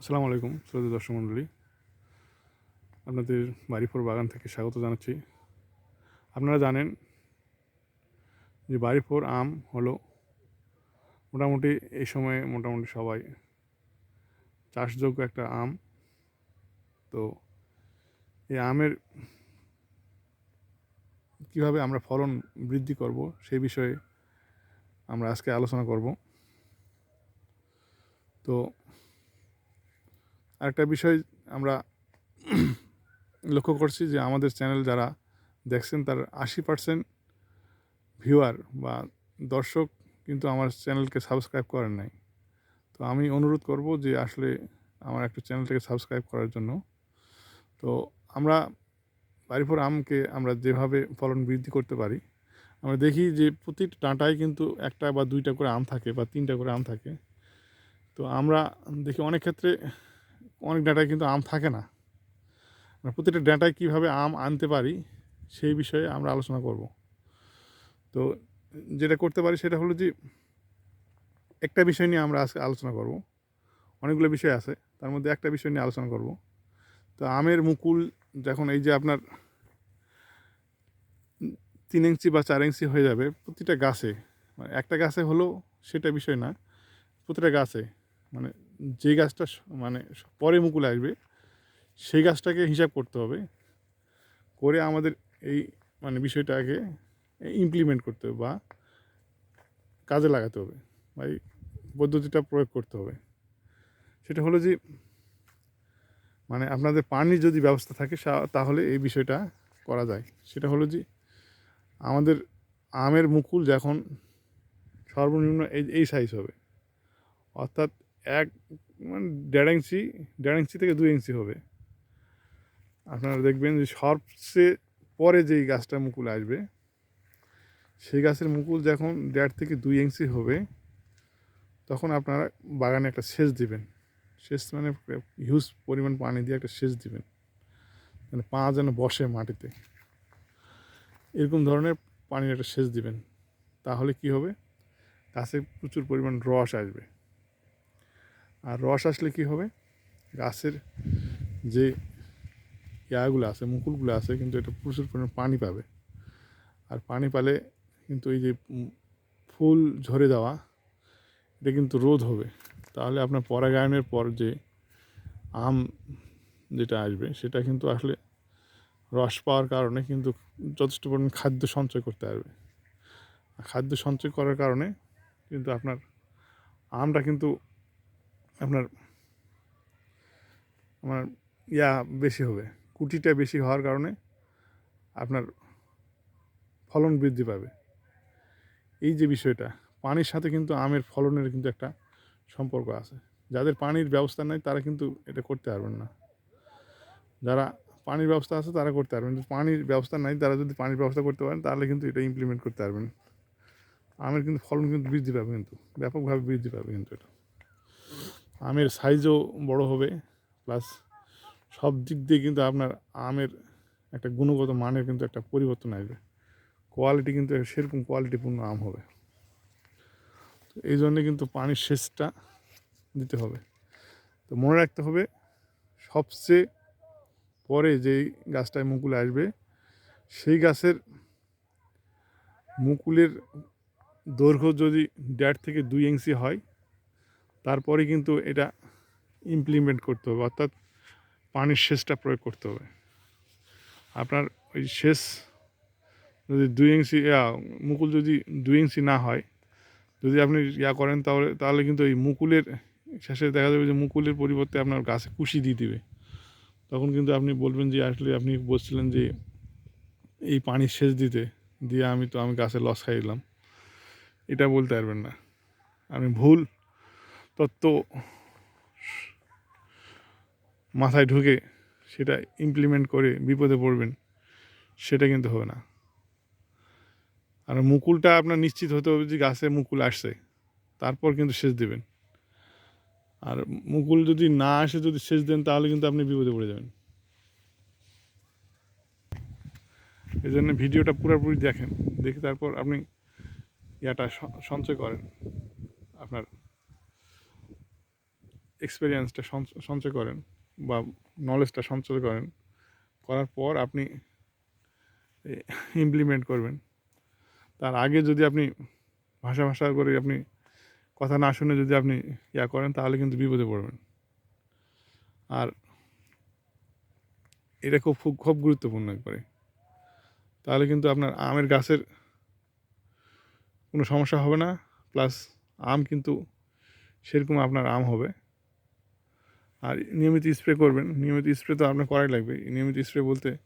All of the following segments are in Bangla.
আসসালামু আলাইকুম শ্রদ্ধা দর্শক মণ্ডলী। আপনাদের বাড়িপুর বাগান থেকে স্বাগত জানাচ্ছি। আপনারা জানেন যে বাড়িপুর আম হলো মোটামুটি এই সময়ে মোটামুটি সবাই চাষযোগ্য একটা আম। তো এই আমের কীভাবে আমরা ফলন বৃদ্ধি করব সেই বিষয়ে আমরা আজকে আলোচনা করব। তো আরেকটা বিষয় আমরা লক্ষ্য করছি যে আমাদের চ্যানেল যারা দেখছেন তার আশি পার্সেন্ট ভিউয়ার বা দর্শক কিন্তু আমার চ্যানেলকে সাবস্ক্রাইব করেন নাই। তো আমি অনুরোধ করব যে আসলে আমার একটা চ্যানেলটাকে সাবস্ক্রাইব করার জন্য। তো আমরা বাড়িপুর আমকে আমরা যেভাবে ফলন বৃদ্ধি করতে পারি, আমরা দেখি যে প্রতিটা ডাঁটায় কিন্তু একটা বা দুইটা করে আম থাকে বা তিনটা করে আম থাকে। তো আমরা দেখি অনেক ক্ষেত্রে অনেক ডাঁটায় কিন্তু আম থাকে না। প্রতিটা ডাঁটায় কীভাবে আম আনতে পারি, সেই বিষয়ে আমরা আলোচনা করব। তো যেটা করতে পারি সেটা হলো যে, একটা বিষয় নিয়ে আমরা আজকে আলোচনা করব। অনেকগুলো বিষয় আছে, তার মধ্যে একটা বিষয় নিয়ে আলোচনা করব। তো আমের মুকুল যখন এই যে আপনার তিন ইঞ্চি বা চার ইঞ্চি হয়ে যাবে প্রতিটা গাছে মানে একটা গাছে হলো সেটা বিষয় না, প্রতিটা গাছে মানে যে গাছটা মানে পরে মুকুল আসবে, সেই গাছটাকে হিসাব করতে হবে। করে আমাদের এই মানে বিষয়টাকে ইমপ্লিমেন্ট করতে হবে বা কাজে লাগাতে হবে বা এই পদ্ধতিটা প্রয়োগ করতে হবে। সেটা হলো যে মানে আপনাদের পানির যদি ব্যবস্থা থাকে তাহলে এই বিষয়টা করা যায়। সেটা হলো যে, আমাদের আমের মুকুল যখন সর্বনিম্ন এই এই সাইজ হবে, অর্থাৎ এক মানে দেড় ইঞ্চি দেড় ইঞ্চি থেকে দুই ইঞ্চি হবে। আপনারা দেখবেন যে সবচেয়ে পরে যেই গাছটা মুকুল আসবে, সেই গাছের মুকুল যখন দেড় থেকে দুই ইঞ্চি হবে, তখন আপনারা বাগানে একটা সেচ দিবেন। সেচ মানে হিউজ পরিমাণ পানি দিয়ে একটা সেচ দিবেন। মানে পা যেন বসে মাটিতে। এরকম ধরনের পানির একটা সেচ দিবেন। তাহলে কি হবে? গাছে প্রচুর পরিমাণ রস আসবে। আর রস আসলে কি হবে? গাছের যে ইয়াগুলো আছে, মুকুলগুলো আছে, কিন্তু এটা প্রচুর পরিমাণ পানি পাবে। আর পানি পালে কিন্তু এই যে ফুল ঝরে যাওয়া, এটা কিন্তু রোধ হবে। তাহলে আপনার পরাগায়নের পর যে আম যেটা আসবে, সেটা কিন্তু আসলে রস পাওয়ার কারণে কিন্তু যথেষ্ট পরিমাণ খাদ্য সঞ্চয় করতে পারবে। খাদ্য সঞ্চয় করার কারণে কিন্তু আপনার আমটা কিন্তু আপনার, আমার ইয়া বেশি হবে, কুটিটা বেশি হওয়ার কারণে আপনার ফলন বৃদ্ধি পাবে। এই যে বিষয়টা, পানির সাথে কিন্তু আমের ফলনের কিন্তু একটা সম্পর্ক আছে। যাদের পানির ব্যবস্থা নেই, তারা কিন্তু এটা করতে পারবেন না। যারা পানির ব্যবস্থা আছে, তারা করতে পারবেন। পানির ব্যবস্থা নাই, তারা যদি পানির ব্যবস্থা করতে পারেন, তাহলে কিন্তু এটা ইমপ্লিমেন্ট করতে পারবেন। আমের কিন্তু ফলন কিন্তু বৃদ্ধি পাবে কিন্তু, ব্যাপকভাবে বৃদ্ধি পাবে কিন্তু এটা। আমের সাইজও বড় হবে প্লাস সব দিক দিয়ে কিন্তু আপনার আমের একটা গুণগত মানের কিন্তু একটা পরিবর্তন আসবে। কোয়ালিটি কিন্তু সেরকম কোয়ালিটিপূর্ণ আম হবে। তো এই জন্যে কিন্তু পানির সেচটা দিতে হবে। তো মনে রাখতে হবে, সবচেয়ে পরে যেই গাছটায় মুকুল আসবে, সেই গাছের মুকুলের দৈর্ঘ্য যদি দেড় থেকে দুই ইঞ্চি হয় তারপরে কিন্তু এটা ইমপ্লিমেন্ট করতে হবে, অর্থাৎ পানির সেচটা প্রয়োগ করতে হবে। আপনার ওই সেচ যদি দুই ইঞ্চি মুকুল যদি দুই ইঞ্চি না হয়, যদি আপনি ইয়া করেন তাহলে তাহলে কিন্তু এই মুকুলের শেষে দেখা যাবে যে মুকুলের পরিবর্তে আপনার গাছে কুশি দিয়ে দিবে। তখন কিন্তু আপনি বলবেন যে, আসলে আপনি বলছিলেন যে, এই পানির সেচ দিতে, দিয়ে আমি তো, আমি গাছে লস খাইলাম। এটা বলতে পারবেন না। আমি ভুল তত্ত্ব মাথায় ঢুকে সেটা ইমপ্লিমেন্ট করে বিপদে পড়বেন, সেটা কিন্তু হবে না। আর মুকুলটা আপনার নিশ্চিত হতে হবে যে গাছে মুকুল আসছে, তারপর কিন্তু সেচ দেবেন। আর মুকুল যদি না আসে, যদি সেচ দেন, তাহলে কিন্তু আপনি বিপদে পড়ে যাবেন। এই জন্য ভিডিওটা পুরোপুরি দেখেন, দেখে তারপর আপনি ইয়াটা সঞ্চয় করেন, আপনার এক্সপিরিয়েন্সটা সঞ্চয় করেন বা নলেজটা সঞ্চয় করেন, করার পর আপনি ইমপ্লিমেন্ট করবেন। তার আগে যদি আপনি ভাষা ভাষা করে আপনি কথা না শুনে যদি আপনি ইয়া করেন, তাহলে কিন্তু বিপদে পড়বেন। আর এটা খুব খুব খুব গুরুত্বপূর্ণ একবারে। তাহলে কিন্তু আপনার আমের গাছের কোনো সমস্যা হবে না প্লাস আম কিন্তু সেরকম আপনার আম হবে। আর নিয়মিত স্প্রে করবেন। নিয়মিত স্প্রে তো আপনার করাই লাগবে। নিয়মিত স্প্রে বলতে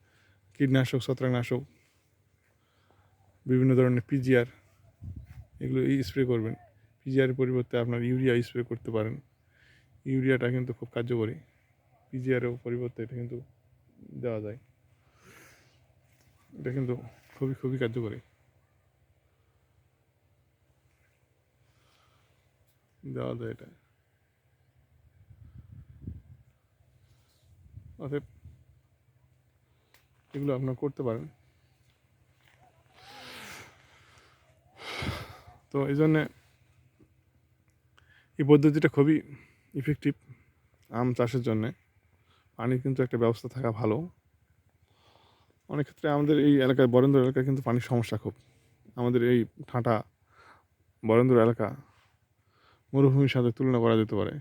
কীটনাশক, ছত্রাকনাশক, বিভিন্ন ধরনের পিজিআর এগুলো এই স্প্রে করবেন। পিজিআরের পরিবর্তে আপনার ইউরিয়া স্প্রে করতে পারেন। ইউরিয়াটা কিন্তু খুব কার্যকরী। পিজিআরের পরিবর্তে এটা কিন্তু দেওয়া যায়। এটা কিন্তু খুবই খুবই কার্যকরী। দেওয়া যায় এটা। অতএব এগুলো আপনার করতে পারেন। তো এই জন্যে এই পদ্ধতিটা খুবই ইফেক্টিভ আম চাষের জন্যে। পানির কিন্তু একটা ব্যবস্থা থাকা ভালো। অনেক ক্ষেত্রে আমাদের এই এলাকায়, বরেন্দ্র এলাকায় কিন্তু পানির সমস্যা খুব। আমাদের এই ঠাঁটা বরেন্দ্র এলাকা মরুভূমির সাথে তুলনা করা যেতে পারে।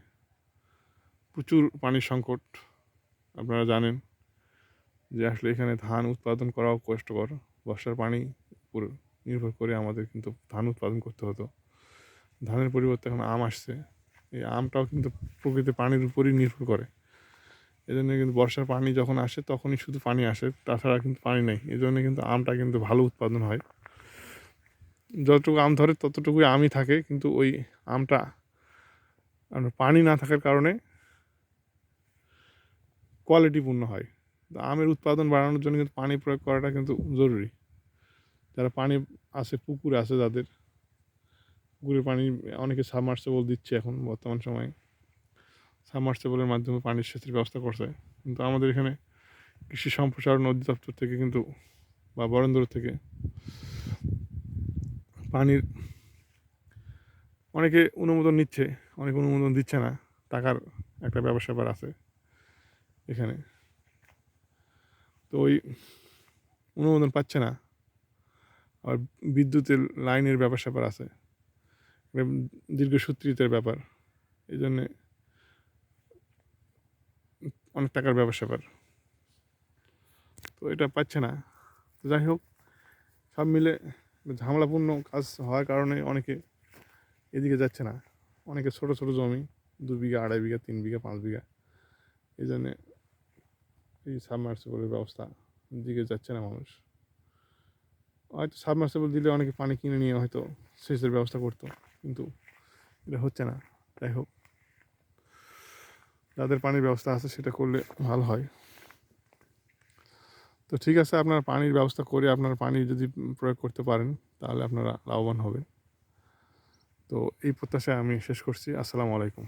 প্রচুর পানির সংকট আপনারা জানেন যে আসলে এখানে ধান উৎপাদন করাও কষ্টকর। বর্ষার পানি নির্ভর করে আমাদের কিন্তু ধান উৎপাদন করতে হতো। ধানের পরিবর্তে এখন আম আসছে। এই আমটাও কিন্তু প্রকৃতি পানির উপরই নির্ভর করে। এই জন্য কিন্তু বর্ষার পানি যখন আসে তখনই শুধু পানি আসে, তাছাড়া কিন্তু পানি নেই। এই জন্য কিন্তু আমটা কিন্তু ভালো উৎপাদন হয়। যতটুকু আম ধরে ততটুকুই আমই থাকে, কিন্তু ওই আমটা পানি না থাকার কারণে কোয়ালিটিপূর্ণ হয়। আমের উৎপাদন বাড়ানোর জন্য কিন্তু পানি প্রয়োগ করাটা কিন্তু জরুরি। যারা পানি আছে, পুকুর আছে যাদের, পুকুরের পানি অনেকে সাবমার্সেবল দিচ্ছে এখন বর্তমান সময়ে। সাবমার্সেবলের মাধ্যমে পানির সেচের ব্যবস্থা করছে। কিন্তু আমাদের এখানে কৃষি সম্প্রসারণ অধিদপ্তর থেকে কিন্তু বা বরেন্দ্র থেকে পানির অনেকে অনুমোদন নিচ্ছে, অনেক অনুমোদন দিচ্ছে না। টাকার একটা ব্যবসা আছে। এখানে। তো ওই অনুমোদন পাচ্ছে না। আর বিদ্যুতের লাইনের ব্যাপার স্যাপার আছে। দীর্ঘসূত্রিতের ব্যাপার। এই জন্যে অনেক টাকার ব্যাপার স্যাপার। তো এটা পাচ্ছে না। তো যাই হোক, সব মিলে ঝামেলাপূর্ণ কাজ হওয়ার কারণে অনেকে এদিকে যাচ্ছে না। অনেকে ছোটো ছোটো জমি, দু বিঘা, আড়াই বিঘা, তিন বিঘা, পাঁচ বিঘা। এই জন্যে এই সাবমার্সিবলের ব্যবস্থা। দিকে যাচ্ছে না মানুষ। হয়তো সাবমার্সিবল দিলে অনেকে পানি কিনে নিয়ে হয়তো সেচের ব্যবস্থা করতো, কিন্তু এটা হচ্ছে না। যাই হোক। যাদের পানির ব্যবস্থা আছে সেটা করলে ভালো হয়। তো ঠিক আছে, আপনার পানির ব্যবস্থা করে আপনার পানি যদি প্রয়োগ করতে পারেন, তাহলে আপনারা লাভবান হবেন। তো এই প্রত্যাশায় আমি শেষ করছি। আসসালামু আলাইকুম।